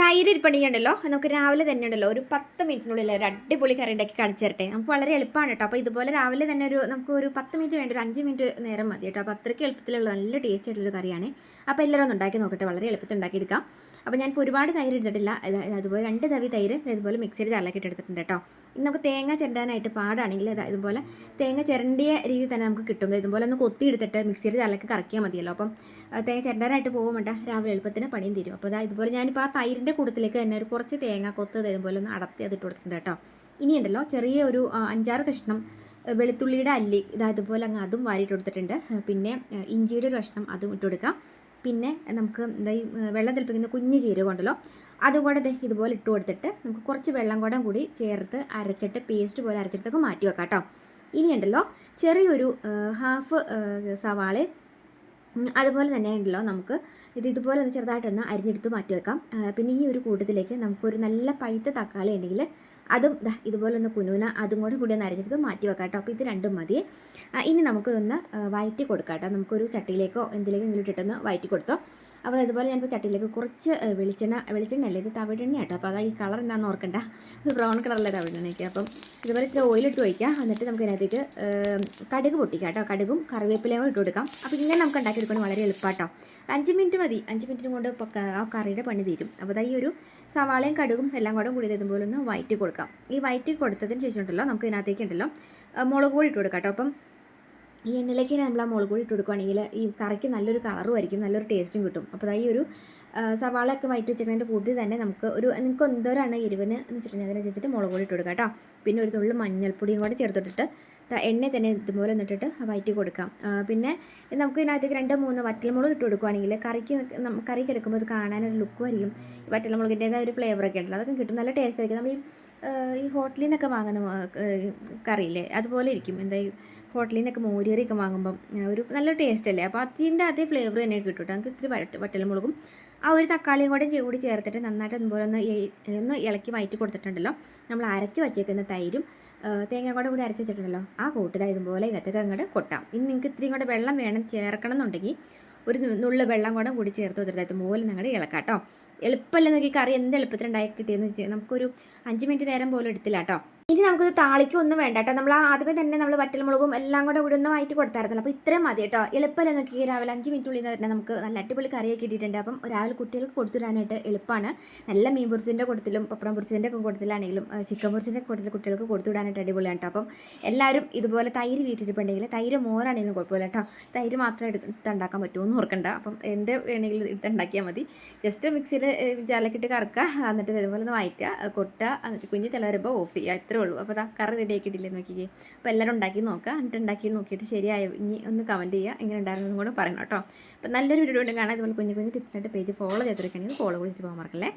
തൈര് ഇരിപ്പണിയുണ്ടല്ലോ നമുക്ക് രാവിലെ തന്നെ ഉണ്ടല്ലോ. ഒരു പത്ത് മിനിറ്റിനുള്ളിൽ ഒരു അടിപൊളി കറി ഉണ്ടാക്കി കാണിച്ചു നമുക്ക് വളരെ എളുപ്പമാണ് കേട്ടോ. അപ്പോൾ ഇതുപോലെ രാവിലെ തന്നെ ഒരു നമുക്ക് ഒരു പത്ത് മിനിറ്റ് വേണ്ട ഒരു അഞ്ച് മിനിറ്റ് നേരം മതി കേട്ടോ. അപ്പോൾ അത്രയ്ക്ക് എളുപ്പത്തിലുള്ള നല്ല ടേസ്റ്റ് ആയിട്ടുള്ളൊരു കറിയാണ്. അപ്പോൾ എല്ലാവരും ഉണ്ടാക്കി നോക്കട്ടെ വളരെ എളുപ്പത്തിൽ ഉണ്ടാക്കിയെടുക്കാം. അപ്പോൾ ഞാനിപ്പോൾ ഒരുപാട് തൈര് എടുത്തിട്ടില്ല അതുപോലെ രണ്ട് തവി തൈര് ഇതുപോലെ മിക്സിയിൽ ചാലാക്കിയിട്ട് എടുത്തിട്ടുണ്ട് കേട്ടോ. ഇനി നമുക്ക് തേങ്ങ ചിരണ്ടാനായിട്ട് പാടാണെങ്കിൽ ഇതാ ഇതുപോലെ തേങ്ങ ചിരണ്ടിയ രീതിയിൽ തന്നെ നമുക്ക് കിട്ടും. ഇതുപോലെ ഒന്ന് കൊത്തി എടുത്തിട്ട് മിക്സിയിൽ ചാലക്ക് കറക്കിയാൽ മതിയല്ലോ. അപ്പം തേങ്ങ ചിരണ്ടാനായിട്ട് പോകുമ്പോൾ രാവിലെ എളുപ്പത്തിന് പണിയും തീരും. അപ്പോൾ അതാ ഇതുപോലെ ഞാനിപ്പോൾ ആ തൈരിന്റെ കൂട്ടത്തിലേക്ക് തന്നെ ഒരു കുറച്ച് തേങ്ങ കൊത്ത് ഇതുപോലെ ഒന്ന് അടത്തി അതിട്ട് കൊടുത്തിട്ടുണ്ട് കേട്ടോ. ഇനിയുണ്ടല്ലോ ചെറിയ ഒരു അഞ്ചാറ് കഷ്ണം വെളുത്തുള്ളിയുടെ അല്ലി ഇതാ ഇതുപോലെ അങ്ങ് അതും വാരിയിട്ട് കൊടുത്തിട്ടുണ്ട്. പിന്നെ ഇഞ്ചിയുടെ ഒരു കഷ്ണം അതും ഇട്ട് കൊടുക്കാം. പിന്നെ നമുക്ക് എന്താ ഈ വെള്ളം തിളപ്പിക്കുന്ന കുഞ്ഞ് ജീരകം ഉണ്ടല്ലോ അതുകൂടെ ഇതുപോലെ ഇട്ട് കൊടുത്തിട്ട് നമുക്ക് കുറച്ച് വെള്ളം കൂടെ കൂടി ചേർത്ത് അരച്ചിട്ട് പേസ്റ്റ് പോലെ അരച്ചിട്ടൊക്കെ മാറ്റി വെക്കാം കേട്ടോ. ഇനിയുണ്ടല്ലോ ചെറിയൊരു ഹാഫ് സവാള അതുപോലെ തന്നെ ഉണ്ടല്ലോ നമുക്ക് ഇത് ഇതുപോലെ ഒന്ന് ചെറുതായിട്ടൊന്ന് അരിഞ്ഞെടുത്ത് മാറ്റി വെക്കാം. പിന്നെ ഈ ഒരു കൂട്ടത്തിലേക്ക് നമുക്കൊരു നല്ല പഴുത്ത തക്കാളി ഉണ്ടെങ്കിൽ അതും ഇതുപോലെ ഒന്ന് കുനുന അതും കൂടെ കൂടി ഒന്ന് അരഞ്ഞെടുത്ത് മാറ്റി വെക്കാം കേട്ടോ. അപ്പോൾ ഇത് രണ്ടും മതി. ഇനി നമുക്ക് ഒന്ന് ആ, വഴറ്റി കൊടുക്കാം കേട്ടോ. നമുക്കൊരു ചട്ടിയിലേക്കോ എന്തിലേക്കെങ്കിലും ഇട്ടിട്ടൊന്ന് വയറ്റി കൊടുത്തോ. അപ്പോൾ അതുപോലെ ഞാനിപ്പോൾ ചട്ടിയിലേക്ക് കുറച്ച് വെളിച്ചെണ്ണ വെളിച്ചെണ്ണ അല്ലേ ഇത് തവിടെണ്ണ കേട്ടോ. അപ്പോൾ അതാ ഈ കളർ എന്താണെന്ന് ഓർക്കണ്ട. ഒരു ബ്രൗൺ കളറിലെ തവിടെണ്ണയ്ക്ക് അപ്പം ഇതുപോലെ ഇത്തിരി ഓയിലിട്ട് വയ്ക്കുക എന്നിട്ട് നമുക്ക് ഇതിനകത്തേക്ക് കടുക് പൊട്ടിക്കാം കേട്ടോ. കടുകും കറിവേപ്പിലയും ഇട്ട് കൊടുക്കാം. അപ്പോൾ ഇങ്ങനെ നമുക്ക് ഉണ്ടാക്കിയെടുക്കണം വളരെ എളുപ്പമാട്ടോ അഞ്ച് മിനിറ്റ് മതി. അഞ്ച് മിനിറ്റിന് കൊണ്ട് ആ കറിയുടെ പണി തീരും. അപ്പോൾ ദാ ഈ ഒരു സവാളയും കടുകും എല്ലാം കൂടെ കൂടി ഇതുപോലെ ഒന്ന് വയറ്റി കൊടുക്കാം. ഈ വയറ്റി കൊടുത്തതിന് ശേഷം ഉണ്ടല്ലോ നമുക്ക് ഇതിനകത്തേക്ക് ഉണ്ടല്ലോ മുളക് പൊടി ഇട്ട് കൊടുക്കാം കേട്ടോ. അപ്പം ഈ എണ്ണയിലേക്ക് നമ്മൾ ആ മുളക് പൊടി ഇട്ട് കൊടുക്കുകയാണെങ്കിൽ ഈ കറിക്ക് നല്ലൊരു കളറും ആയിരിക്കും നല്ലൊരു ടേസ്റ്റും കിട്ടും. അപ്പോൾ ഈ ഒരു സവാളയൊക്കെ വയറ്റി വെച്ചതിന്റെ കൂട്ടത്തിൽ തന്നെ നമുക്ക് ഒരു നിങ്ങൾക്ക് എന്തോരാണ് എരിവിന് എന്ന് വെച്ചിട്ടുണ്ടെങ്കിൽ അതിനനുസരിച്ചിട്ട് മുളക് പൊടി ഇട്ട് കൊടുക്കാം കേട്ടോ. പിന്നെ ഒരു തുള്ളി മഞ്ഞൾപ്പൊടിയും കൂടെ ചേർത്തിട്ടിട്ട് എണ്ണ തന്നെ ഇതുപോലെ ഒന്നിട്ടിട്ട് വയറ്റി കൊടുക്കാം. പിന്നെ നമുക്ക് ഇതിനകത്തേക്ക് രണ്ട് മൂന്ന് വറ്റൽമുളക് ഇട്ട് കൊടുക്കുകയാണെങ്കിൽ കറിക്ക് കറിക്ക് കറി കിടക്കുമ്പോൾ അത് കാണാനൊരു ലുക്കും ആയിരിക്കും. വറ്റൽമുളകിന്റേതായ ഒരു ഫ്ലേവറൊക്കെ ഉണ്ടല്ലോ അതൊക്കെ കിട്ടും. നല്ല ടേസ്റ്റ് ആയിരിക്കും. നമ്മൾ ഈ ഈ ഹോട്ടലിൽ നിന്നൊക്കെ വാങ്ങുന്ന കറിയില്ലേ അതുപോലെ ഇരിക്കും. എന്താ ഹോട്ടലിൽ നിന്നൊക്കെ മോരുകറിയൊക്കെ വാങ്ങുമ്പം ഒരു നല്ല ടേസ്റ്റ് അല്ലേ അപ്പോൾ അതിന്റെ അതേ ഫ്ലേവർ തന്നെ കിട്ടും നമുക്ക് ഇത്തിരി വരട്ട് വറ്റൽമുളകും ആ ഒരു തക്കാളിയും കൂടെ കൂടി ചേർത്തിട്ട് നന്നായിട്ട് അതുപോലെ ഒന്ന് ഒന്ന് ഇളക്കി വയറ്റി കൊടുത്തിട്ടുണ്ടല്ലോ. നമ്മൾ അരച്ച് വച്ചേക്കുന്ന തൈരും തേങ്ങ കൂടെ കൂടി അരച്ച് വെച്ചിട്ടുണ്ടല്ലോ. ആ കൂട്ടിൽ ഇതുപോലെ ഇതിനകത്തേക്ക് അങ്ങോട്ട് കൊട്ടാം. ഇനി നിങ്ങൾക്ക് ഇത്രയും കൂടെ വെള്ളം വേണം ചേർക്കണം എന്നുണ്ടെങ്കിൽ ഒരു നുള്ളു വെള്ളം കൂടെ കൂടി ചേർത്ത് കൊടുത്തിട്ട് അതുപോലെ ഞങ്ങളുടെ ഇളക്കാം കേട്ടോ. എളുപ്പമല്ല നോക്കി കറി എന്ത് എളുപ്പത്തിൽ ഉണ്ടാക്കി കിട്ടിയെന്ന് വെച്ചാൽ നമുക്കൊരു അഞ്ച് മിനിറ്റ് നേരം പോലും എടുത്തില്ല കേട്ടോ. ഇനി നമുക്കിത് താളിക്കും ഒന്നും വേണ്ട കേട്ടോ. നമ്മൾ ആദ്യമേ തന്നെ നമ്മൾ വറ്റൽമുളകും എല്ലാം കൂടെ വയറ്റി കൊടുത്തായിരുന്നല്ലോ. അപ്പോൾ ഇത്രയും മതി കേട്ടോ. എളുപ്പമല്ല നോക്കി രാവിലെ അഞ്ച് മിനിറ്റുള്ളിൽ തന്നെ നമുക്ക് നല്ല അടിപൊളി കറിയൊക്കെ കിട്ടിയിട്ടുണ്ട്. അപ്പം രാവിലെ കുട്ടികൾക്ക് കൊടുത്തുവിടാനായിട്ട് എളുപ്പമാണ് നല്ല മീൻ പൊറിച്ചിന്റെ കൂട്ടത്തിലും പപ്പടം പൊറിച്ചിന്റെ ഒക്കെ കൂട്ടത്തിലാണെങ്കിലും ചിക്കൻ പൊറിച്ചിന്റെ കൂട്ടത്തിൽ കുട്ടികൾക്ക് കൊടുത്തുവിടാനായിട്ട് അടിപൊളിയാണ് കേട്ടോ. അപ്പം എല്ലാവരും ഇതുപോലെ തൈര് വീട്ടിലിരിപ്പുണ്ടെങ്കിൽ തൈര് മോരാണെങ്കിലും കുഴപ്പമില്ല കേട്ടോ. തൈര് മാത്രം എടുത്ത് ഉണ്ടാക്കാൻ പറ്റുമെന്ന് ഓർക്കണ്ട. അപ്പം എന്ത് വേണമെങ്കിലും എടുത്ത് ഉണ്ടാക്കിയാൽ മതി. ജസ്റ്റ് മിക്സിയിൽ ജാലക്കിട്ട് കറക്കുക. എന്നിട്ട് ഇതുപോലെ ഒന്ന് വായിക്കുക കൊട്ടുക. കുഞ്ഞ് തിളരുമ്പോൾ ഓഫ് ചെയ്യുക. ഇത്രേ ഉള്ളൂ. അപ്പോൾ അതാ കറി റെഡി ആക്കിയിട്ടില്ലേ നോക്കിക്കേ. അപ്പോൾ എല്ലാവരും ഉണ്ടാക്കി നോക്കുക എന്നിട്ട് ഉണ്ടാക്കി നോക്കിയിട്ട് ശരിയായോ? ഇനി ഒന്ന് കമന്റ് ചെയ്യുക എങ്ങനെ ഉണ്ടായിരുന്നെന്നും കൂടെ പറയണം കേട്ടോ. അപ്പോൾ നല്ലൊരു വീഡിയോ ഉണ്ട് കാണാൻ ഇതുപോലെ കുഞ്ഞു കുഞ്ഞു ടിപ്സിനായിട്ട് പേജ് ഫോളോ ചെയ്തിരിക്കണമെങ്കിൽ ഫോളോ കുളിച്ച് പോകാൻ മറക്കല്ലേ?